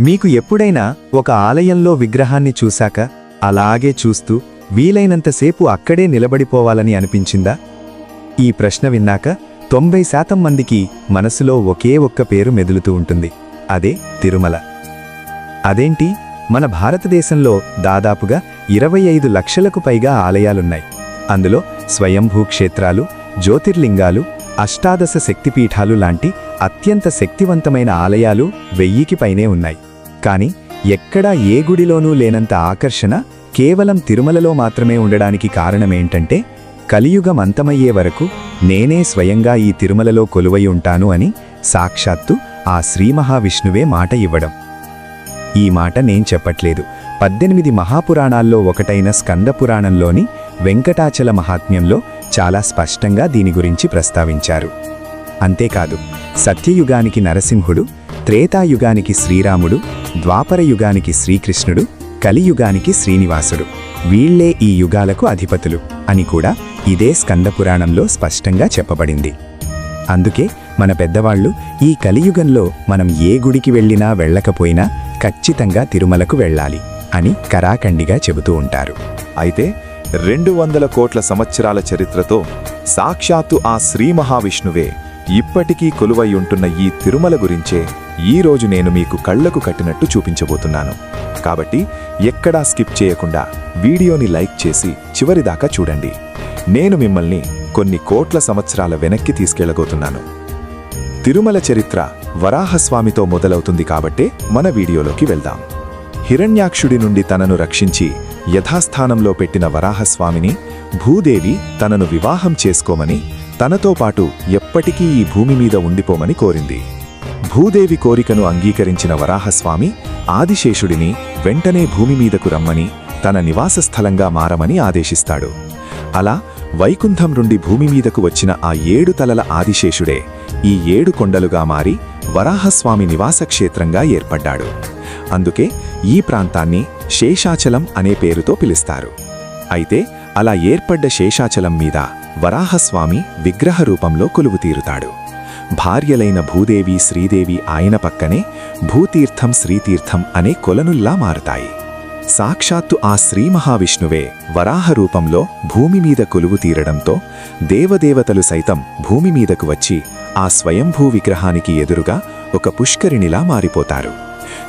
మీకు ఎప్పుడైనా ఒక ఆలయంలో విగ్రహాన్ని చూశాక అలాగే చూస్తూ వీలైనంతసేపు అక్కడే నిలబడిపోవాలని అనిపించిందా? ఈ ప్రశ్న విన్నాక తొంభై శాతం మందికి మనసులో ఒకే ఒక్క పేరు మెదులుతూ ఉంటుంది అదే తిరుమల. అదేంటి? మన భారతదేశంలో దాదాపుగా ఇరవై ఐదు లక్షలకు పైగా ఆలయాలున్నాయి. అందులో స్వయంభూ క్షేత్రాలు జ్యోతిర్లింగాలు అష్టాదశ శక్తిపీఠాలు లాంటి అత్యంత శక్తివంతమైన ఆలయాలు వెయ్యికి పైనే ఉన్నాయి. కాని ఎక్కడా ఏ గుడిలోనూ లేనంత ఆకర్షణ కేవలం తిరుమలలో మాత్రమే ఉండడానికి కారణమేంటంటే కలియుగం అంతమయ్యే వరకు నేనే స్వయంగా ఈ తిరుమలలో కొలువై ఉంటాను అని సాక్షాత్తు ఆ శ్రీ మహావిష్ణువే మాట ఇవ్వడం. ఈ మాట నేను చెప్పట్లేదు. పద్దెనిమిది మహాపురాణాల్లో ఒకటైన స్కందపురాణంలోని వెంకటాచల మహాత్మ్యంలో చాలా స్పష్టంగా దీని గురించి ప్రస్తావించారు. అంతేకాదు సత్యయుగానికి నరసింహుడు త్రేతాయుగానికి శ్రీరాముడు ద్వాపర యుగానికి శ్రీకృష్ణుడు కలియుగానికి శ్రీనివాసుడు. వీళ్ళే ఈ యుగాలకు అధిపతులు అని కూడా ఇదే స్కందపురాణంలో స్పష్టంగా చెప్పబడింది. అందుకే మన పెద్దవాళ్ళు ఈ కలియుగంలో మనం ఏ గుడికి వెళ్ళినా వెళ్ళకపోయినా ఖచ్చితంగా తిరుమలకు వెళ్ళాలి అని కరాఖండిగా చెబుతూ ఉంటారు. అయితే రెండు వందల కోట్ల సంవత్సరాల చరిత్రతో సాక్షాత్తు ఆ శ్రీ మహావిష్ణువే ఇప్పటికీ కొలువై ఉంటున్న ఈ తిరుమల గురించే ఈ రోజు నేను మీకు కళ్ళకు కట్టినట్టు చూపించబోతున్నాను. కాబట్టి ఎక్కడా స్కిప్ చేయకుండా వీడియోని లైక్ చేసి చివరిదాకా చూడండి. నేను మిమ్మల్ని కొన్ని కోట్ల సంవత్సరాల వెనక్కి తీసుకెళ్ళబోతున్నాను. తిరుమల చరిత్ర వరాహస్వామితో మొదలవుతుంది కాబట్టే మన వీడియోలోకి వెళ్దాం. హిరణ్యాక్షుడి నుండి తనను రక్షించి యథాస్థానంలో పెట్టిన వరాహస్వామిని భూదేవి తనను వివాహం చేసుకోమని తనతో పాటు ఎప్పటికీ ఈ భూమి మీద ఉండిపోమని కోరింది. భూదేవి కోరికను అంగీకరించిన వరాహస్వామి ఆదిశేషుడిని వెంటనే భూమి మీదకు రమ్మని తన నివాస స్థలంగా మారమని ఆదేశిస్తాడు. అలా వైకుంఠం నుండి భూమి మీదకు వచ్చిన ఆ ఏడు తలల ఆదిశేషుడే ఈ ఏడు కొండలుగా మారి వరాహస్వామి నివాస క్షేత్రంగా ఏర్పడ్డాడు. అందుకే ఈ ప్రాంతాన్ని శేషాచలం అనే పేరుతో పిలుస్తారు. అయితే అలా ఏర్పడ్డ శేషాచలం మీద వరాహస్వామి విగ్రహ రూపంలో కొలువుతీరుతాడు. భార్యలైన భూదేవి శ్రీదేవి ఆయన పక్కనే భూతీర్థం శ్రీతీర్థం అనే కొలనుల్లా మారతాయి. సాక్షాత్తు ఆ శ్రీ మహావిష్ణువే వరాహ రూపంలో భూమి మీద కొలువు తీరడంతో దేవదేవతలు సైతం భూమి మీదకు వచ్చి ఆ స్వయంభూ విగ్రహానికి ఎదురుగా ఒక పుష్కరిణిలా మారిపోతారు.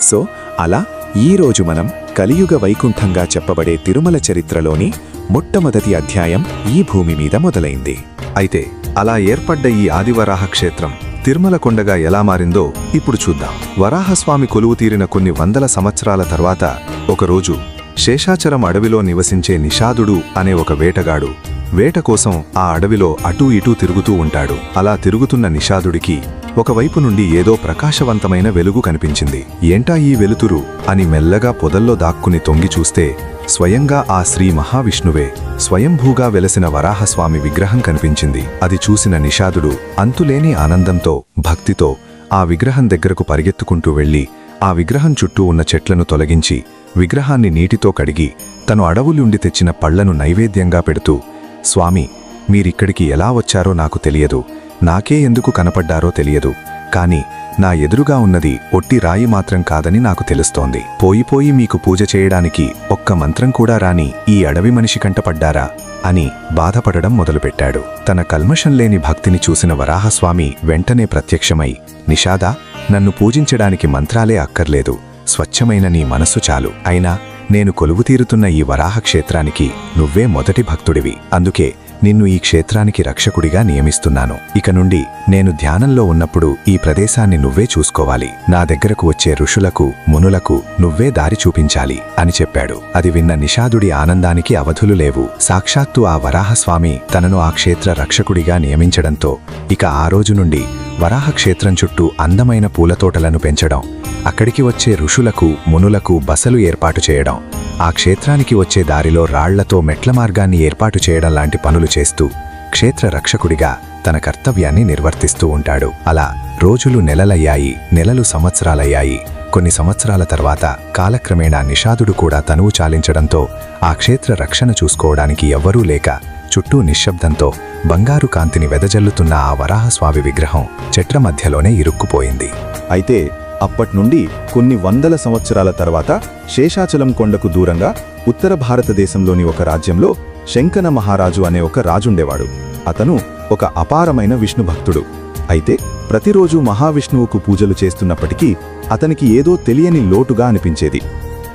సో అలా ఈ రోజు మనం కలియుగ వైకుంఠంగా చెప్పబడే తిరుమల చరిత్రలోని మొట్టమొదటి అధ్యాయం ఈ భూమి మీద మొదలైంది. అయితే అలా ఏర్పడ్డ ఈ ఆదివరాహ క్షేత్రం తిరుమల కొండగా ఎలా మారిందో ఇప్పుడు చూద్దాం. వరాహస్వామి కొలువు తీరిన కొన్ని వందల సంవత్సరాల తర్వాత ఒకరోజు శేషాచరం అడవిలో నివసించే నిషాదుడు అనే ఒక వేటగాడు వేట కోసం ఆ అడవిలో అటూ ఇటూ తిరుగుతూ ఉంటాడు. అలా తిరుగుతున్న నిషాదుడికి ఒకవైపు నుండి ఏదో ప్రకాశవంతమైన వెలుగు కనిపించింది. ఏంటా ఈ వెలుతురు? అని మెల్లగా పొదల్లో దాక్కుని తొంగి చూస్తే స్వయంగా ఆ శ్రీ మహావిష్ణువే స్వయంభూగా వెలసిన వరాహస్వామి విగ్రహం కనిపించింది. అది చూసిన నిషాదుడు అంతులేని ఆనందంతో భక్తితో ఆ విగ్రహం దగ్గరకు పరిగెత్తుకుంటూ వెళ్ళి ఆ విగ్రహం చుట్టూ ఉన్న చెట్లను తొలగించి విగ్రహాన్ని నీటితో కడిగి తను అడవులుండి తెచ్చిన పళ్ళను నైవేద్యంగా పెడుతూ స్వామి మీరిక్కడికి ఎలా వచ్చారో నాకు తెలియదు. నాకే ఎందుకు కనపడ్డారో తెలియదు కాని నా ఎదురుగా ఉన్నది ఒట్టి రాయి మాత్రం కాదని నాకు తెలుస్తోంది. పోయిపోయి మీకు పూజ చేయడానికి ఒక్క మంత్రం కూడా రాని ఈ అడవి మనిషి కంటపడ్డారా అని బాధపడడం మొదలుపెట్టాడు. తన కల్మషం లేని భక్తిని చూసిన వరాహస్వామి వెంటనే ప్రత్యక్షమై నిషాదా నన్ను పూజించడానికి మంత్రాలే అక్కర్లేదు. స్వచ్ఛమైన నీ మనస్సు చాలు. అయినా నేను కొలువు తీరుతున్న ఈ వరాహ క్షేత్రానికి నువ్వే మొదటి భక్తుడివి. అందుకే నిన్ను ఈ క్షేత్రానికి రక్షకుడిగా నియమిస్తున్నాను. ఇక నుండి నేను ధ్యానంలో ఉన్నప్పుడు ఈ ప్రదేశాన్ని నువ్వే చూసుకోవాలి. నా దగ్గరకు వచ్చే ఋషులకు మునులకు నువ్వే దారి చూపించాలి అని చెప్పాడు. అది విన్న నిషాదుడి ఆనందానికి అవధులు లేవు. సాక్షాత్తు ఆ వరాహస్వామి తనను ఆ క్షేత్ర రక్షకుడిగా నియమించడంతో ఇక ఆ రోజు నుండి వరాహ క్షేత్రం చుట్టూ అందమైన పూలతోటలను పెంచడం అక్కడికి వచ్చే ఋషులకు మునులకు బసలు ఏర్పాటు చేయడం ఆ క్షేత్రానికి వచ్చే దారిలో రాళ్ళతో మెట్ల మార్గాన్ని ఏర్పాటు చేయడం లాంటి పనులు చేస్తూ క్షేత్ర రక్షకుడిగా తన కర్తవ్యాన్ని నిర్వర్తిస్తూ ఉంటాడు. అలా రోజులు నెలలయ్యాయి నెలలు సంవత్సరాలయ్యాయి. కొన్ని సంవత్సరాల తర్వాత కాలక్రమేణా నిషాదుడు కూడా తనువు చాలించడంతో ఆ క్షేత్ర రక్షణ చూసుకోవడానికి ఎవ్వరూ లేక చుట్టూ నిశ్శబ్దంతో బంగారు కాంతిని వెదజల్లుతున్న ఆ వరాహస్వామి విగ్రహం చెట్ల మధ్యలోనే ఇరుక్కుపోయింది. అయితే అప్పట్నుండి కొన్ని వందల సంవత్సరాల తర్వాత శేషాచలం కొండకు దూరంగా ఉత్తర భారతదేశంలోని ఒక రాజ్యంలో శంకన మహారాజు అనే ఒక రాజుండేవాడు. అతను ఒక అపారమైన విష్ణు భక్తుడు. అయితే ప్రతిరోజు మహావిష్ణువుకు పూజలు చేస్తున్నప్పటికీ అతనికి ఏదో తెలియని లోటుగా అనిపించేది.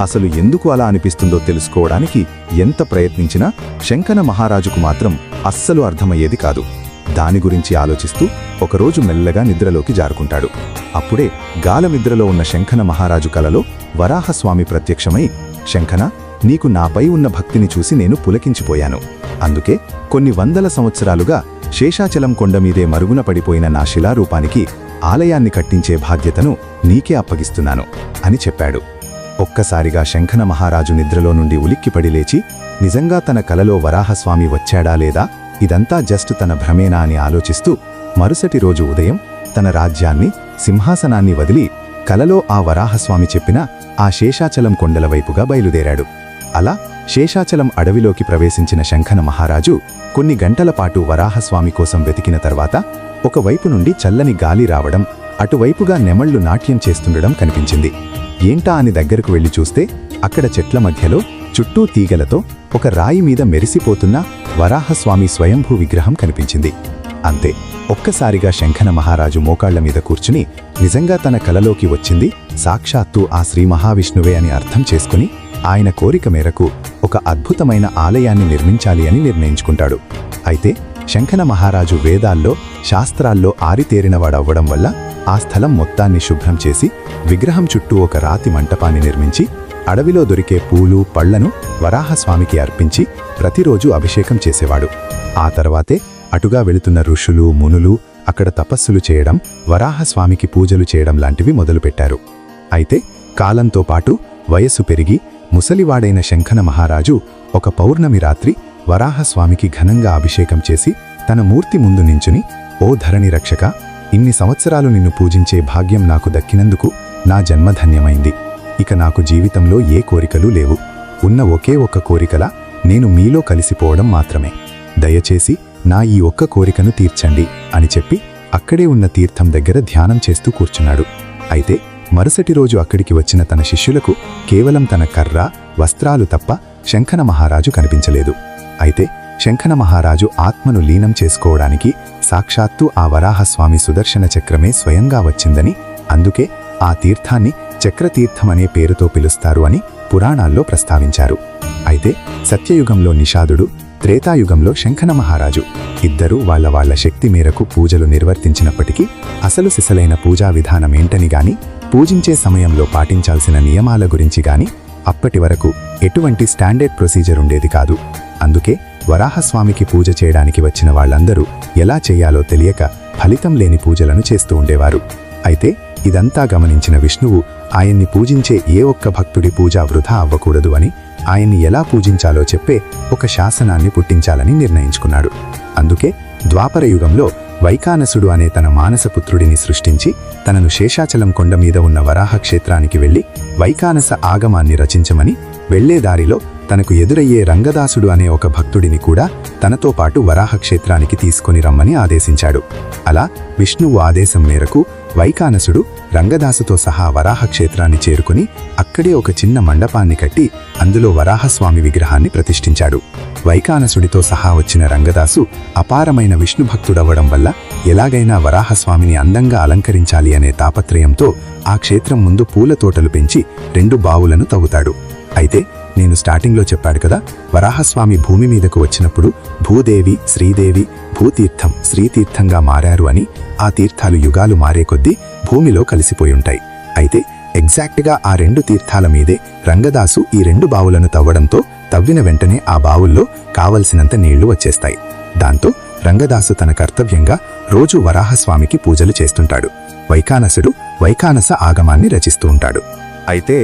అసలు ఎందుకు అలా అనిపిస్తుందో తెలుసుకోవడానికి ఎంత ప్రయత్నించినా శంకన మహారాజుకు మాత్రం అస్సలు అర్థమయ్యేది కాదు. దాని గురించి ఆలోచిస్తూ ఒకరోజు మెల్లగా నిద్రలోకి జారుకుంటాడు. అప్పుడే గాలనిద్రలో ఉన్న శంఖన మహారాజు కలలో వరాహస్వామి ప్రత్యక్షమై శంఖన నీకు నాపై ఉన్న భక్తిని చూసి నేను పులకించిపోయాను. అందుకే కొన్ని వందల సంవత్సరాలుగా శేషాచలం కొండమీదే మరుగున పడిపోయిన నా శిలారూపానికి ఆలయాన్ని కట్టించే బాధ్యతను నీకే అప్పగిస్తున్నాను అని చెప్పాడు. ఒక్కసారిగా శంఖన మహారాజు నిద్రలో నుండి ఉలిక్కిపడి లేచి నిజంగా తన కలలో వరాహస్వామి వచ్చాడా లేదా? ఇదంతా జస్ట్ తన భ్రమేనా అని ఆలోచిస్తూ మరుసటి రోజు ఉదయం తన రాజ్యాన్ని సింహాసనాన్ని వదిలి కలలో ఆ వరాహస్వామి చెప్పిన ఆ శేషాచలం కొండల వైపుగా బయలుదేరాడు. అలా శేషాచలం అడవిలోకి ప్రవేశించిన శంఖన మహారాజు కొన్ని గంటల పాటు వరాహస్వామి కోసం వెతికిన తర్వాత ఒకవైపు నుండి చల్లని గాలి రావడం అటువైపుగా నెమళ్ళు నాట్యం చేస్తుండడం కనిపించింది. ఏంటా అని దగ్గరకు వెళ్ళి చూస్తే అక్కడ చెట్ల మధ్యలో చుట్టూ తీగలతో ఒక రాయి మీద మెరిసిపోతున్న వరాహస్వామి స్వయంభూ విగ్రహం కనిపించింది. అంతే ఒక్కసారిగా శంఖన మహారాజు మోకాళ్ళ మీద కూర్చుని నిజంగా తన కలలోకి వచ్చింది సాక్షాత్తు ఆ శ్రీ మహావిష్ణువే అని అర్థం చేసుకుని ఆయన కోరిక మేరకు ఒక అద్భుతమైన ఆలయాన్ని నిర్మించాలి అని నిర్ణయించుకుంటాడు. అయితే శంఖన మహారాజు వేదాల్లో శాస్త్రాల్లో ఆరితేరినవాడవ్వడం వల్ల ఆ స్థలం మొత్తాన్ని శుభ్రం చేసి విగ్రహం చుట్టూ ఒక రాతి మంటపాన్ని నిర్మించి అడవిలో దొరికే పూలు పళ్ళను వరాహస్వామికి అర్పించి ప్రతిరోజు అభిషేకం చేసేవాడు. ఆ తర్వాతే అటుగా వెళుతున్న ఋషులు మునులు అక్కడ తపస్సులు చేయడం వరాహస్వామికి పూజలు చేయడం లాంటివి మొదలుపెట్టారు. అయితే కాలంతో పాటు వయస్సు పెరిగి ముసలివాడైన శంఖన మహారాజు ఒక పౌర్ణమి రాత్రి వరాహస్వామికి ఘనంగా అభిషేకం చేసి తన మూర్తి ముందు నించుని ఓ ధరణి రక్షక ఇన్ని సంవత్సరాలు నిన్ను పూజించే భాగ్యం నాకు దక్కినందుకు నా జన్మధన్యమైంది ఇక నాకు జీవితంలో ఏ కోరికలు లేవు. ఉన్న ఒకే ఒక్క కోరికల నేను మీలో కలిసిపోవడం మాత్రమే. దయచేసి నా ఈ ఒక్క కోరికను తీర్చండి అని చెప్పి అక్కడే ఉన్న తీర్థం దగ్గర ధ్యానం చేస్తూ కూర్చున్నాడు. అయితే మరుసటి రోజు అక్కడికి వచ్చిన తన శిష్యులకు కేవలం తన కర్ర వస్త్రాలు తప్ప శంఖన మహారాజు కనిపించలేదు. అయితే శంఖన మహారాజు ఆత్మను లీనం చేసుకోవడానికి సాక్షాత్తు ఆ వరాహస్వామి సుదర్శన చక్రమే స్వయంగా వచ్చిందని అందుకే ఆ తీర్థాన్ని చక్రతీర్థం అనే పేరుతో పిలుస్తారు అని పురాణాల్లో ప్రస్తావించారు. అయితే సత్యయుగంలో నిషాదుడు త్రేతాయుగంలో శంఖన మహారాజు ఇద్దరూ వాళ్ళ వాళ్ళ శక్తి మేరకు పూజలు నిర్వర్తించినప్పటికీ అసలు సిసలైన పూజా విధానమేంటని గాని పూజించే సమయంలో పాటించాల్సిన నియమాల గురించి గాని అప్పటి వరకు ఎటువంటి స్టాండర్డ్ ప్రొసీజర్ ఉండేది కాదు. అందుకే వరాహస్వామికి పూజ చేయడానికి వచ్చిన వాళ్ళందరూ ఎలా చేయాలో తెలియక ఫలితం లేని పూజలను చేస్తూ ఉండేవారు. అయితే ఇదంతా గమనించిన విష్ణువు ఆయన్ని పూజించే ఏ ఒక్క భక్తుడి పూజ వృధా అవ్వకూడదు అని ఆయన్ని ఎలా పూజించాలో చెప్పే ఒక శాసనాన్ని పుట్టించాలని నిర్ణయించుకున్నాడు. అందుకే ద్వాపర యుగంలో వైకానసుడు అనే తన మానసపుత్రుడిని సృష్టించి తనను శేషాచలం కొండ మీద ఉన్న వరాహ క్షేత్రానికి వెళ్ళి వైకానస ఆగమాన్ని రచించమని వెళ్ళేదారిలో తనకు ఎదురయ్యే రంగదాసుడు అనే ఒక భక్తుడిని కూడా తనతో పాటు వరాహ క్షేత్రానికి తీసుకొని రమ్మని ఆదేశించాడు. అలా విష్ణువు ఆదేశం మేరకు వైకానసుడు రంగదాసుతో సహా వరాహ క్షేత్రాన్ని చేరుకుని అక్కడే ఒక చిన్న మండపాన్ని కట్టి అందులో వరాహస్వామి విగ్రహాన్ని ప్రతిష్ఠించాడు. వైకానసుడితో సహా వచ్చిన రంగదాసు అపారమైన విష్ణుభక్తుడవ్వడం వల్ల ఎలాగైనా వరాహస్వామిని అందంగా అలంకరించాలి అనే తాపత్రయంతో ఆ క్షేత్రం ముందు పూల తోటలు పెంచి రెండు బావులను తవ్వుతాడు. అయితే నేను స్టార్టింగ్లో చెప్పాడు కదా వరాహస్వామి భూమి మీదకు వచ్చినప్పుడు భూదేవి శ్రీదేవి భూతీర్థం శ్రీతీర్థంగా మారారు అని ఆ తీర్థాలు యుగాలు మారే కొద్దీ భూమిలో కలిసిపోయి ఉంటాయి. అయితే ఎగ్జాక్ట్గా ఆ రెండు తీర్థాల మీదే రంగదాసు ఈ రెండు బావులను తవ్వడంతో తవ్విన వెంటనే ఆ బావుల్లో కావలసినంత నీళ్ళు వచ్చేస్తాయి. దాంతో రంగదాసు తన కర్తవ్యంగా రోజు వరాహస్వామికి పూజలు చేస్తుంటాడు. వైకానసుడు వైకానస ఆగమాన్ని రచిస్తూ ఉంటాడు. అయితే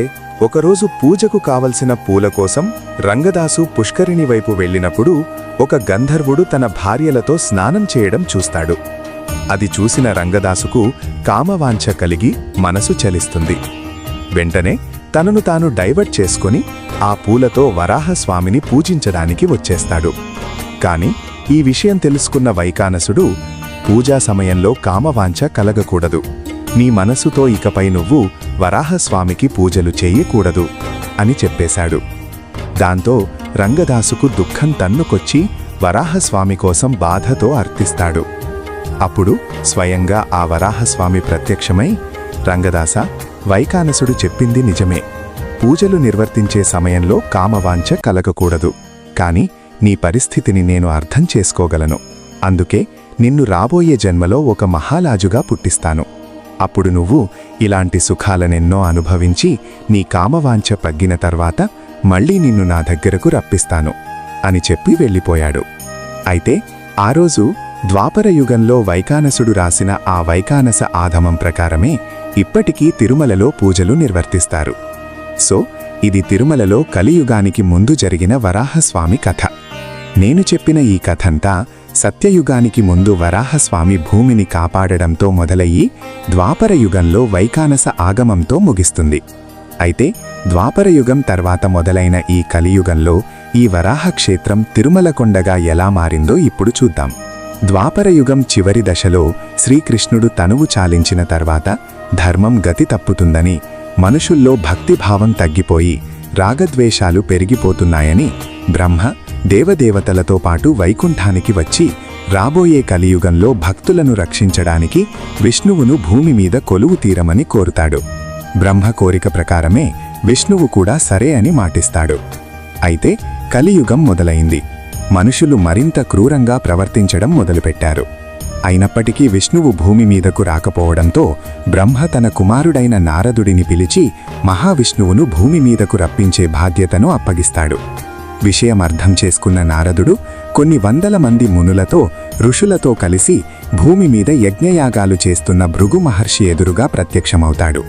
ఒకరోజు పూజకు కావలసిన పూల కోసం రంగదాసు పుష్కరిణి వైపు వెళ్ళినప్పుడు ఒక గంధర్వుడు తన భార్యలతో స్నానం చేయడం చూస్తాడు. అది చూసిన రంగదాసుకు కామవాంఛ కలిగి మనసు చలిస్తుంది. వెంటనే తనను తాను డైవర్ట్ చేసుకుని ఆ పూలతో వరాహస్వామిని పూజించడానికి వచ్చేస్తాడు. కాని ఈ విషయం తెలుసుకున్న వైకానసుడు పూజా సమయంలో కామవాంఛ కలగకూడదు. నీ మనసుతో ఇకపై నువ్వు వరాహస్వామికి పూజలు చేయకూడదు అని చెప్పేశాడు. దాంతో రంగదాసుకు దుఃఖం తన్నుకొచ్చి వరాహస్వామి కోసం బాధతో అర్థిస్తాడు అప్పుడు స్వయంగా ఆ వరాహస్వామి ప్రత్యక్షమై రంగదాస వైకానసుడు చెప్పింది నిజమే. పూజలు నిర్వర్తించే సమయంలో కామవాంఛ కలగకూడదు. కాని నీ పరిస్థితిని నేను అర్థం చేసుకోగలను. అందుకే నిన్ను రాబోయే జన్మలో ఒక మహాలాజుగా పుట్టిస్తాను. అప్పుడు నువ్వు ఇలాంటి సుఖాలనెన్నో అనుభవించి నీ కామవాంఛ పగ్గిన తర్వాత మళ్ళీ నిన్ను నా దగ్గరకు రప్పిస్తాను అని చెప్పి వెళ్ళిపోయాడు. అయితే ఆ రోజు ద్వాపరయుగంలో వైకానసుడు రాసిన ఆ వైకానస ఆధమం ప్రకారమే ఇప్పటికీ తిరుమలలో పూజలు నిర్వర్తిస్తారు. సో ఇది తిరుమలలో కలియుగానికి ముందు జరిగిన వరాహస్వామి కథ. నేను చెప్పిన ఈ కథంతా సత్యయుగానికి ముందు వరాహస్వామి భూమిని కాపాడడంతో మొదలయ్యి ద్వాపర యుగంలో వైకానస ఆగమంతో ముగిస్తుంది. అయితే ద్వాపరయుగం తర్వాత మొదలైన ఈ కలియుగంలో ఈ వరాహ క్షేత్రం తిరుమల కొండగా ఎలా మారిందో ఇప్పుడు చూద్దాం. ద్వాపరయుగం చివరి దశలో శ్రీకృష్ణుడు తనువు చాలించిన తర్వాత ధర్మం గతి తప్పుతుందని మనుషుల్లో భక్తిభావం తగ్గిపోయి రాగద్వేషాలు పెరిగిపోతున్నాయని బ్రహ్మ దేవదేవతలతో పాటు వైకుంఠానికి వచ్చి రాబోయే కలియుగంలో భక్తులను రక్షించడానికి విష్ణువును భూమి మీద కొలువు తీరమని కోరుతాడు. బ్రహ్మ కోరిక ప్రకారమే విష్ణువు కూడా సరే అని మాటిస్తాడు. అయితే కలియుగం మొదలైంది. మనుషులు మరింత క్రూరంగా ప్రవర్తించడం మొదలుపెట్టారు. అయినప్పటికీ విష్ణువు భూమి మీదకు రాకపోవడంతో బ్రహ్మ తన కుమారుడైన నారదుడిని పిలిచి మహావిష్ణువును భూమి మీదకు రప్పించే బాధ్యతను అప్పగిస్తాడు. విషయం అర్థం చేసుకున్న నారదుడు కొన్ని వందల మంది మునులతో ఋషులతో కలిసి భూమి మీద యజ్ఞయాగాలు చేస్తున్న భృగు మహర్షి ఎదురుగా ప్రత్యక్షమవుతాడు.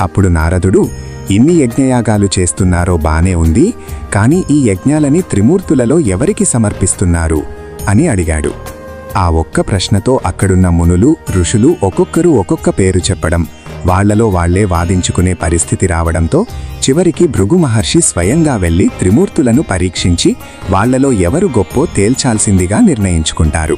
అప్పుడు నారదుడు ఇన్ని యజ్ఞయాగాలు చేస్తున్నారో బానే ఉంది కాని ఈ యజ్ఞాలని త్రిమూర్తులలో ఎవరికి సమర్పిస్తున్నారు? అని అడిగాడు. ఆ ఒక్క ప్రశ్నతో అక్కడున్న మునులు ఋషులు ఒక్కొక్కరు ఒక్కొక్క పేరు చెప్పడం వాళ్ళలో వాళ్ళే వాదించుకునే పరిస్థితి రావడంతో చివరికి భృగు మహర్షి స్వయంగా వెళ్ళి త్రిమూర్తులను పరీక్షించి వాళ్ళలో ఎవరు గొప్పో తేల్చాల్సిందిగా నిర్ణయించుకుంటారు.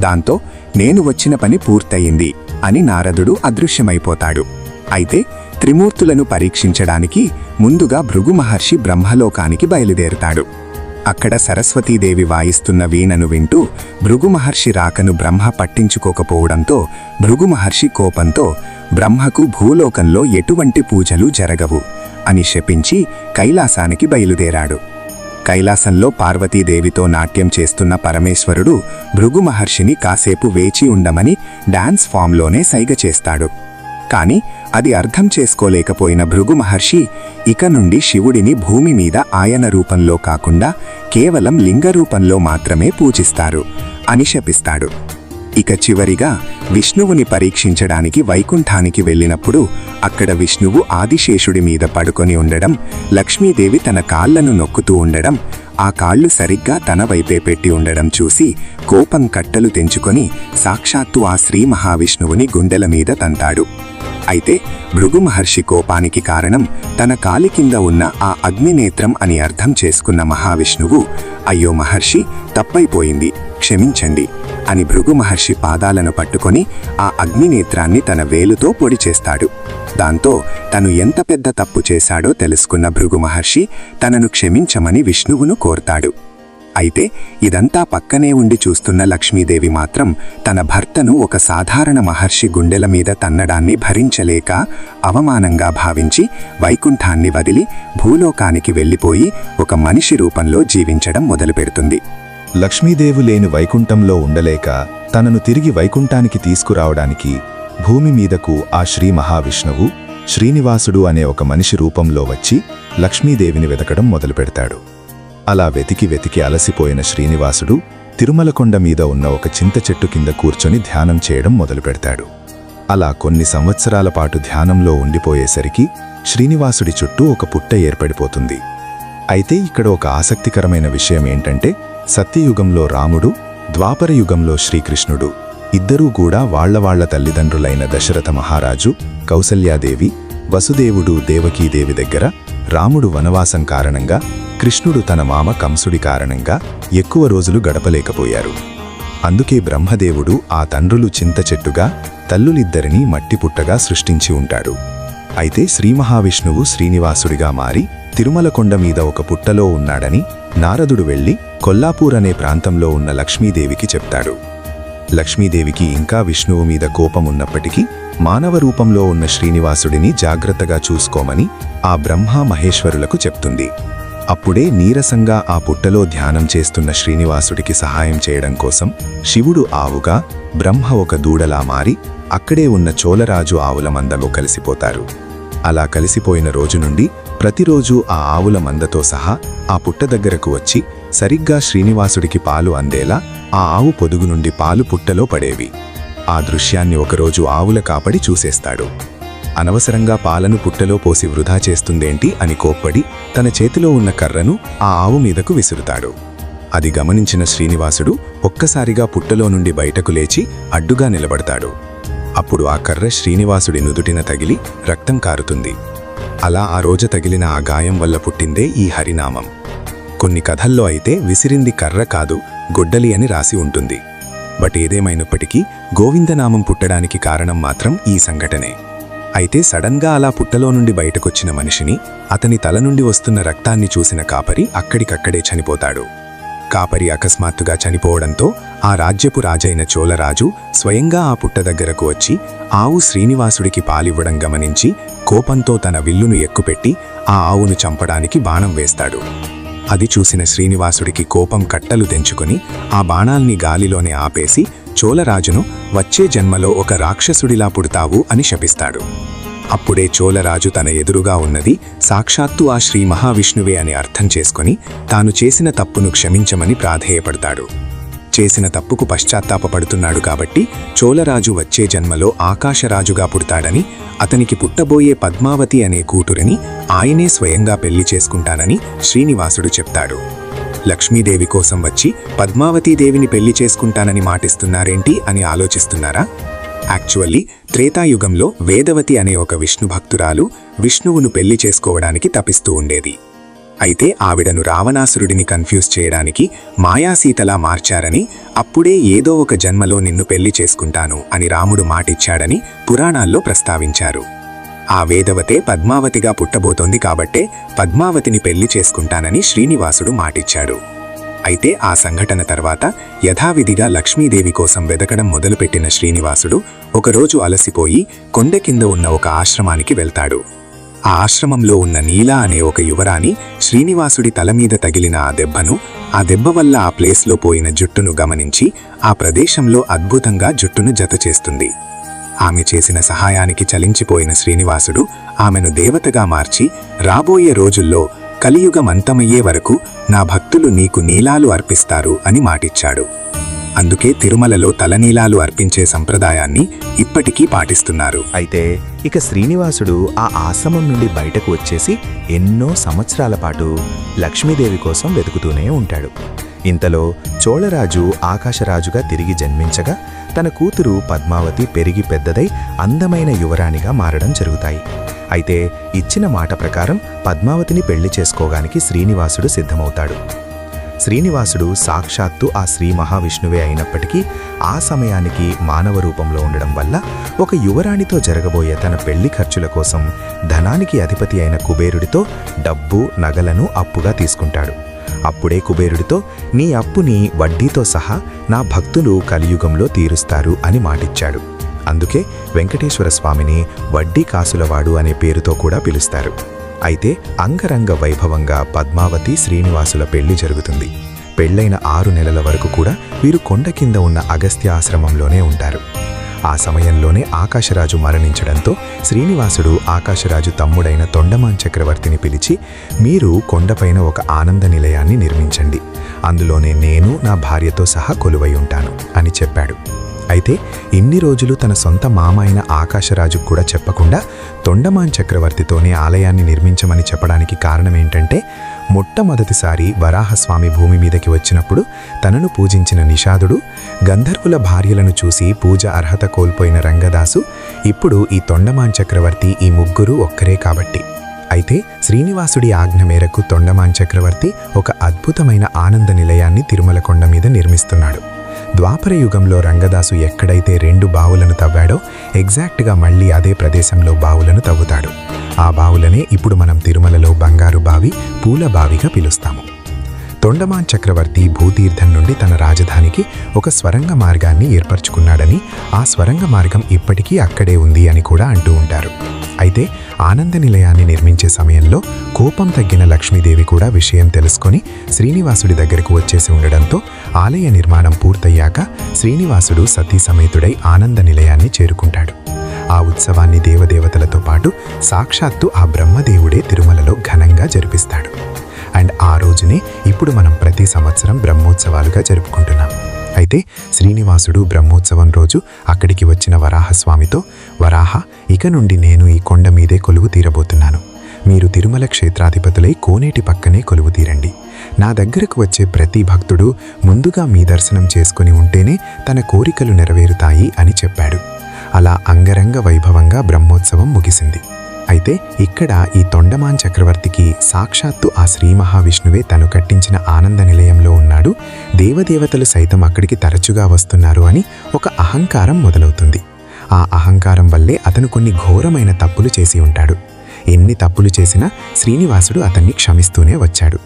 దాంతో నేను వచ్చిన పని పూర్తయింది అని నారదుడు అదృశ్యమైపోతాడు. అయితే త్రిమూర్తులను పరీక్షించడానికి ముందుగా భృగు మహర్షి బ్రహ్మలోకానికి బయలుదేరుతాడు. అక్కడ సరస్వతీదేవి వాయిస్తున్న వీణను వింటూ భృగు మహర్షి రాకను బ్రహ్మ పట్టించుకోకపోవడంతో భృగు మహర్షి కోపంతో బ్రహ్మకు భూలోకంలో ఎటువంటి పూజలు జరగవు అని శపించి కైలాసానికి బయలుదేరాడు. కైలాసంలో పార్వతీదేవితో నాట్యం చేస్తున్న పరమేశ్వరుడు భృగు మహర్షిని కాసేపు వేచి ఉండమని డాన్స్ ఫామ్లోనే సైగ చేస్తాడు. కాని అది అర్థం చేసుకోలేకపోయిన భృగు మహర్షి ఇక నుండి శివుడిని భూమి మీద ఆయన రూపంలో కాకుండా కేవలం లింగ రూపంలో మాత్రమే పూజిస్తారు అని శపిస్తాడు. ఇక చివరిగా విష్ణువుని పరీక్షించడానికి వైకుంఠానికి వెళ్ళినప్పుడు అక్కడ విష్ణువు ఆదిశేషుడి మీద పడుకొని ఉండడం లక్ష్మీదేవి తన కాళ్ళను నొక్కుతూ ఉండడం ఆ కాళ్ళు సరిగ్గా తన వైపే పెట్టి ఉండడం చూసి కోపం కట్టలు తెంచుకొని సాక్షాత్తు ఆ శ్రీ మహావిష్ణువుని గుండెల మీద తంతాడు. అయితే భృగు మహర్షి కోపానికి కారణం తన కాలి కింద ఉన్న ఆ అగ్నినేత్రం అని అర్థం చేసుకున్న మహావిష్ణువు అయ్యో మహర్షి తప్పైపోయింది క్షమించండి. అని భృగు మహర్షి పాదాలను పట్టుకొని ఆ అగ్నినేత్రాన్ని తన వేలుతో పొడి చేస్తాడు. దాంతో తను ఎంత పెద్ద తప్పు చేశాడో తెలుసుకున్న భృగు మహర్షి తనను క్షమించమని విష్ణువును కోరతాడు. అయితే ఇదంతా పక్కనే ఉండి చూస్తున్న లక్ష్మీదేవి మాత్రం తన భర్తను ఒక సాధారణ మహర్షి గుండెల మీద తన్నడాన్ని భరించలేక అవమానంగా భావించి వైకుంఠాన్ని వదిలి భూలోకానికి వెళ్ళిపోయి ఒక మనిషి రూపంలో జీవించడం మొదలుపెడుతుంది. లక్ష్మీదేవు లేని వైకుంఠంలో ఉండలేక తనను తిరిగి వైకుంఠానికి తీసుకురావడానికి భూమి మీదకు ఆ శ్రీ మహావిష్ణువు శ్రీనివాసుడు అనే ఒక మనిషి రూపంలో వచ్చి లక్ష్మీదేవిని వెతకడం మొదలుపెడతాడు. అలా వెతికి వెతికి అలసిపోయిన శ్రీనివాసుడు తిరుమలకొండ మీద ఉన్న ఒక చింత చెట్టు కింద కూర్చొని ధ్యానం చేయడం మొదలుపెడతాడు. అలా కొన్ని సంవత్సరాల పాటు ధ్యానంలో ఉండిపోయేసరికి శ్రీనివాసుడి చుట్టూ ఒక పుట్ట ఏర్పడిపోతుంది. అయితే ఇక్కడ ఒక ఆసక్తికరమైన విషయం ఏంటంటే సత్యయుగంలో రాముడు ద్వాపర యుగంలో శ్రీకృష్ణుడు ఇద్దరూ కూడా వాళ్ళవాళ్ళ తల్లిదండ్రులైన దశరథ మహారాజు కౌసల్యాదేవి వసుదేవుడు దేవకీదేవి దగ్గర రాముడు వనవాసం కారణంగా కృష్ణుడు తన మామ కంసుడి కారణంగా ఎక్కువ రోజులు గడపలేకపోయారు. అందుకే బ్రహ్మదేవుడు ఆ తండ్రులు చింత చెట్టుగా తల్లులిద్దరినీ మట్టి పుట్టగా సృష్టించి ఉంటాడు. అయితే శ్రీ మహావిష్ణువు శ్రీనివాసుడిగా మారి తిరుమల కొండ మీద ఒక పుట్టలో ఉన్నాడని నారదుడు వెళ్ళి కొల్లాపూర్ అనే ప్రాంతంలో ఉన్న లక్ష్మీదేవికి చెప్తాడు. లక్ష్మీదేవికి ఇంకా విష్ణువు మీద కోపం ఉన్నప్పటికీ మానవ రూపంలో ఉన్న శ్రీనివాసుడిని జాగ్రత్తగా చూసుకోమని ఆ బ్రహ్మ మహేశ్వరులకు చెప్తుంది. అప్పుడే నీరసంగా ఆ పుట్టలో ధ్యానం చేస్తున్న శ్రీనివాసుడికి సహాయం చేయడం కోసం శివుడు ఆవుగా బ్రహ్మ ఒక దూడలా మారి అక్కడే ఉన్న చోళరాజు ఆవుల మందలో కలిసిపోతారు. అలా కలిసిపోయిన రోజు నుండి ప్రతిరోజు ఆ ఆవుల మందతో సహా ఆ పుట్ట దగ్గరకు వచ్చి సరిగ్గా శ్రీనివాసుడికి పాలు అందేలా ఆ ఆవు పొదుగు నుండి పాలు పుట్టలో పడేవి. ఆ దృశ్యాన్ని ఒకరోజు ఆవుల కాపడి చూసేస్తాడు. అనవసరంగా పాలను పుట్టలో పోసి వృధా చేస్తుందేంటి అని కోప్పడి తన చేతిలో ఉన్న కర్రను ఆ ఆవు మీదకు విసురుతాడు. అది గమనించిన శ్రీనివాసుడు ఒక్కసారిగా పుట్టలో నుండి బయటకు లేచి అడ్డుగా నిలబడతాడు. అప్పుడు ఆ కర్ర శ్రీనివాసుడి నుదుటిన తగిలి రక్తం కారుతుంది. అలా ఆ రోజు తగిలిన ఆ గాయం వల్ల పుట్టిందే ఈ హరినామం. కొన్ని కథల్లో అయితే విసిరింది కర్ర కాదు గొడ్డలి అని రాసి ఉంటుంది. బట్ ఏదేమైనప్పటికీ గోవిందనామం పుట్టడానికి కారణం మాత్రం ఈ సంఘటనే. అయితే సడన్గా అలా పుట్టలో నుండి బయటకొచ్చిన మనిషిని అతని తల నుండి వస్తున్న రక్తాన్ని చూసిన కాపరి అక్కడికక్కడే చనిపోతాడు. కాపరి అకస్మాత్తుగా చనిపోవడంతో ఆ రాజ్యపు రాజైన చోళరాజు స్వయంగా ఆ పుట్ట దగ్గరకు వచ్చి ఆవు శ్రీనివాసుడికి పాలివ్వడం గమనించి కోపంతో తన విల్లును ఎక్కుపెట్టి ఆ ఆవును చంపడానికి బాణం వేస్తాడు. అది చూసిన శ్రీనివాసుడికి కోపం కట్టలు తెంచుకుని ఆ బాణాల్ని గాలిలోనే ఆపేసి చోళరాజును వచ్చే జన్మలో ఒక రాక్షసుడిలా పుడతావు అని శపిస్తాడు. అప్పుడే చోళరాజు తన ఎదురుగా ఉన్నది సాక్షాత్తు ఆ శ్రీ మహావిష్ణువే అని అర్థం చేసుకుని తాను చేసిన తప్పును క్షమించమని ప్రాధేయపడతాడు. చేసిన తప్పుకు పశ్చాత్తాపడుతున్నాడు కాబట్టి చోళరాజు వచ్చే జన్మలో ఆకాశరాజుగా పుడతాడని అతనికి పుట్టబోయే పద్మావతి అనే కూతురిని ఆయనే స్వయంగా పెళ్ళి చేసుకుంటానని శ్రీనివాసుడు చెప్తాడు. లక్ష్మీదేవి కోసం వచ్చి పద్మావతీదేవిని పెళ్ళి చేసుకుంటానని మాటిస్తున్నారేంటి అని ఆలోచిస్తున్నారా? యాక్చువల్లీ త్రేతాయుగంలో వేదవతి అనే ఒక విష్ణు భక్తురాలు విష్ణువును పెళ్ళి చేసుకోవడానికి తపిస్తూ ఉండేది. అయితే ఆవిడను రావణాసురుడిని కన్ఫ్యూజ్ చేయడానికి మాయాసీతలా మార్చారని అప్పుడే ఏదో ఒక జన్మలో నిన్ను పెళ్ళి చేసుకుంటాను అని రాముడు మాటిచ్చాడని పురాణాల్లో ప్రస్తావించారు. ఆ వేదవతే పద్మావతిగా పుట్టబోతోంది కాబట్టే పద్మావతిని పెళ్ళి చేసుకుంటానని శ్రీనివాసుడు మాటిచ్చాడు. అయితే ఆ సంఘటన తర్వాత యథావిధిగా లక్ష్మీదేవి కోసం వెదకడం మొదలుపెట్టిన శ్రీనివాసుడు ఒకరోజు అలసిపోయి కొండ కింద ఉన్న ఒక ఆశ్రమానికి వెళ్తాడు. ఆ ఆశ్రమంలో ఉన్న నీలా అనే ఒక యువరాణి శ్రీనివాసుడి తల మీద తగిలిన ఆ దెబ్బను ఆ దెబ్బ వల్ల ఆ ప్లేస్లో పోయిన జుట్టును గమనించి ఆ ప్రదేశంలో అద్భుతంగా జుట్టును జత చేస్తుంది. ఆమె చేసిన సహాయానికి చలించిపోయిన శ్రీనివాసుడు ఆమెను దేవతగా మార్చి రాబోయే రోజుల్లో కలియుగం అంతమయ్యే వరకు నా భక్తులు నీకు నీలాలు అర్పిస్తారు అని మాటిచ్చాడు. అందుకే తిరుమలలో తలనీలాలు అర్పించే సంప్రదాయాన్ని ఇప్పటికీ పాటిస్తున్నారు. అయితే ఇక శ్రీనివాసుడు ఆ ఆశ్రమం నుండి బయటకు వచ్చేసి ఎన్నో సంవత్సరాల పాటు లక్ష్మీదేవి కోసం వెతుకుతూనే ఉంటాడు. ఇంతలో చోళరాజు ఆకాశరాజుగా తిరిగి జన్మించగా తన కూతురు పద్మావతి పెరిగి పెద్దదై అందమైన యువరాణిగా మారడం జరుగుతాయి. అయితే ఇచ్చిన మాట ప్రకారం పద్మావతిని పెళ్ళి చేసుకోగానికి శ్రీనివాసుడు సిద్ధమవుతాడు. శ్రీనివాసుడు సాక్షాత్తు ఆ శ్రీ మహావిష్ణువే అయినప్పటికీ ఆ సమయానికి మానవ రూపంలో ఉండడం వల్ల ఒక యువరాణితో జరగబోయే తన పెళ్ళి ఖర్చుల కోసం ధనానికి అధిపతి అయిన కుబేరుడితో డబ్బు నగలను అప్పుగా తీసుకుంటాడు. అప్పుడే కుబేరుడితో నీ అప్పుని వడ్డీతో సహా నా భక్తులు కలియుగంలో తీరుస్తారు అని మాటిచ్చాడు. అందుకే వెంకటేశ్వర స్వామిని వడ్డీ కాసులవాడు అనే పేరుతో కూడా పిలుస్తారు. అయితే అంగరంగ వైభవంగా పద్మావతి శ్రీనివాసుల పెళ్ళి జరుగుతుంది. పెళ్ళైన ఆరు నెలల వరకు కూడా వీరు కొండ కింద ఉన్న అగస్త్య ఆశ్రమంలోనే ఉంటారు. ఆ సమయంలోనే ఆకాశరాజు మరణించడంతో శ్రీనివాసుడు ఆకాశరాజు తమ్ముడైన తొండమాన్ చక్రవర్తిని పిలిచి మీరు కొండపైన ఒక ఆనంద నిలయాన్ని నిర్మించండి. అందులోనే నేను నా భార్యతో సహా కొలువై ఉంటాను అని చెప్పాడు. అయితే ఇన్ని రోజులు తన సొంత మామ అయిన ఆకాశరాజుకు కూడా చెప్పకుండా తొండమాన్ చక్రవర్తితోనే ఆలయాన్ని నిర్మించమని చెప్పడానికి కారణమేంటంటే మొట్టమొదటిసారి వరాహస్వామి భూమి మీదకి వచ్చినప్పుడు తనను పూజించిన నిషాదుడు గంధర్వుల భార్యలను చూసి పూజ అర్హత కోల్పోయిన రంగదాసు ఇప్పుడు ఈ తొండమాన్ చక్రవర్తి ఈ ముగ్గురు ఒక్కరే కాబట్టి. అయితే శ్రీనివాసుడి ఆజ్ఞ మేరకు తొండమాన్ చక్రవర్తి ఒక అద్భుతమైన ఆనంద నిలయాన్ని తిరుమల కొండ మీద నిర్మిస్తున్నాడు. ద్వాపర యుగంలో రంగదాసు ఎక్కడైతే రెండు బావులను తవ్వాడో ఎగ్జాక్ట్గా మళ్ళీ అదే ప్రదేశంలో బావులను తవ్వుతాడు. ఆ బావులనే ఇప్పుడు మనం తిరుమలలో బంగారు బావి పూల బావిగా పిలుస్తాము. తొండమాన్ చక్రవర్తి భూతీర్థం నుండి తన రాజధానికి ఒక స్వరంగ మార్గాన్ని ఏర్పరచుకున్నాడని ఆ స్వరంగ మార్గం ఇప్పటికీ అక్కడే ఉంది అని కూడా అంటూ ఉంటారు. అయితే ఆనంద నిలయాన్ని నిర్మించే సమయంలో కోపం తగ్గిన లక్ష్మీదేవి కూడా విషయం తెలుసుకొని శ్రీనివాసుడి దగ్గరకు వచ్చేసి ఉండడంతో ఆలయ నిర్మాణం పూర్తయ్యాక శ్రీనివాసుడు సతీ సమేతుడై ఆనంద నిలయాన్ని చేరుకుంటాడు. ఆ ఉత్సవాన్ని దేవదేవతలతో పాటు సాక్షాత్తు ఆ బ్రహ్మదేవుడే తిరుమలలో ఘనంగా జరిపిస్తాడు. అండ్ ఆ రోజునే ఇప్పుడు మనం ప్రతి సంవత్సరం బ్రహ్మోత్సవాలుగా జరుపుకుంటున్నాం. అయితే శ్రీనివాసుడు బ్రహ్మోత్సవం రోజు అక్కడికి వచ్చిన వరాహస్వామితో వరాహ ఇక నుండి నేను ఈ కొండ మీదే కొలువు తీరబోతున్నాను. మీరు తిరుమల క్షేత్రాధిపతులై కోనేటి పక్కనే కొలువు తీరండి. నా దగ్గరకు వచ్చే ప్రతి భక్తుడు ముందుగా మీ దర్శనం చేసుకుని ఉంటేనే తన కోరికలు నెరవేరుతాయి అని చెప్పాడు. అలా అంగరంగ వైభవంగా బ్రహ్మోత్సవం ముగిసింది. అయితే ఇక్కడ ఈ తొండమాన్ చక్రవర్తికి సాక్షాత్తు ఆ శ్రీ మహావిష్ణువే తను కట్టించిన ఆనంద నిలయంలో ఉన్నాడు. దేవదేవతలు సైతం అక్కడికి తరచుగా వస్తున్నారు అని ఒక అహంకారం మొదలవుతుంది. ఆ అహంకారం వల్లే అతను కొన్ని ఘోరమైన తప్పులు చేసి ఉంటాడు. ఎన్ని తప్పులు చేసినా శ్రీనివాసుడు అతన్ని క్షమిస్తూనే వచ్చాడు.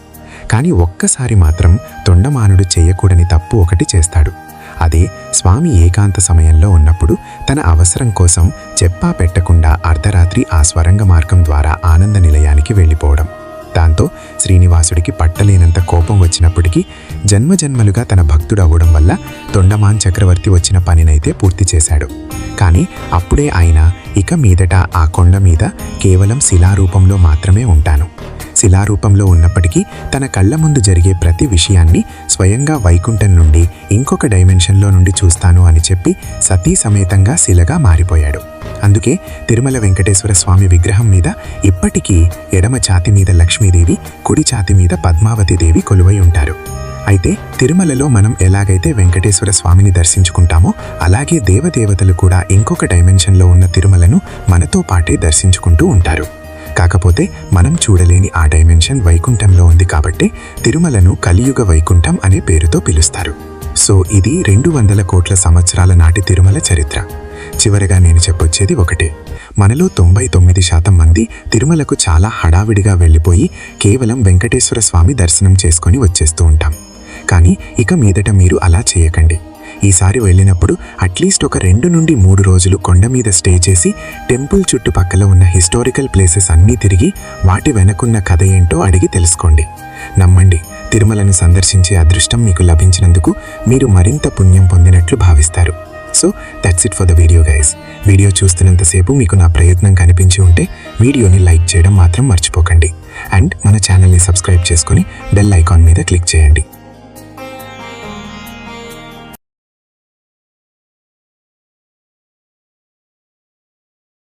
కానీ ఒక్కసారి మాత్రం తొండమానుడు చేయకూడని తప్పు ఒకటి చేస్తాడు. అదే స్వామి ఏకాంత సమయంలో ఉన్నప్పుడు తన అవసరం కోసం చెప్పా పెట్టకుండా అర్ధరాత్రి ఆ స్వరంగ మార్గం ద్వారా ఆనంద నిలయానికి వెళ్ళిపోవడం. దాంతో శ్రీనివాసుడికి పట్టలేనంత కోపం వచ్చినప్పటికీ జన్మజన్మలుగా తన భక్తుడు అవ్వడం వల్ల తొండమాన్ చక్రవర్తి వచ్చిన పనినైతే పూర్తి చేశాడు. కానీ అప్పుడే ఆయన ఇక మీదట ఆ కొండ మీద కేవలం శిలారూపంలో మాత్రమే ఉంటాను. శిలారూపంలో ఉన్నప్పటికీ తన కళ్ళ ముందు జరిగే ప్రతి విషయాన్ని స్వయంగా వైకుంఠం నుండి ఇంకొక డైమెన్షన్లో నుండి చూస్తాను అని చెప్పి సతీ సమేతంగా శిలగా మారిపోయాడు. అందుకే తిరుమల వెంకటేశ్వర స్వామి విగ్రహం మీద ఇప్పటికీ ఎడమ ఛాతి మీద లక్ష్మీదేవి కుడి ఛాతి మీద పద్మావతి దేవి కొలువై ఉంటారు. అయితే తిరుమలలో మనం ఎలాగైతే వెంకటేశ్వర స్వామిని దర్శించుకుంటామో అలాగే దేవదేవతలు కూడా ఇంకొక డైమెన్షన్లో ఉన్న తిరుమలను మనతో పాటే దర్శించుకుంటూ ఉంటారు. కాకపోతే మనం చూడలేని ఆ డైమెన్షన్ వైకుంఠంలో ఉంది కాబట్టి తిరుమలను కలియుగ వైకుంఠం అనే పేరుతో పిలుస్తారు. సో ఇది రెండు వందల కోట్ల సంవత్సరాల నాటి తిరుమల చరిత్ర. చివరగా నేను చెప్పొచ్చేది ఒకటే. మనలో తొంభై తొమ్మిది శాతం మంది తిరుమలకు చాలా హడావిడిగా వెళ్ళిపోయి కేవలం వెంకటేశ్వర స్వామి దర్శనం చేసుకొని వచ్చేస్తూ ఉంటాం. కానీ ఇక మీదట మీరు అలా చేయకండి. ఈసారి వెళ్ళినప్పుడు అట్లీస్ట్ ఒక రెండు నుండి మూడు రోజులు కొండ మీద స్టే చేసి టెంపుల్ చుట్టుపక్కల ఉన్న హిస్టారికల్ ప్లేసెస్ అన్నీ తిరిగి వాటి వెనకున్న కథ ఏంటో అడిగి తెలుసుకోండి. నమ్మండి తిరుమలను సందర్శించే అదృష్టం మీకు లభించినందుకు మీరు మరింత పుణ్యం పొందినట్లు భావిస్తారు. So that's it for the video guys video చూస్తున్నంతసేపు మీకు నా ప్రయత్నం కనిపించి ఉంటే వీడియోని లైక్ చేయడం మాత్రం మర్చిపోకండి. అండ్ మన ఛానల్ని సబ్స్క్రైబ్ చేసుకొని బెల్ ఐకాన్ మీద క్లిక్ చేయండి.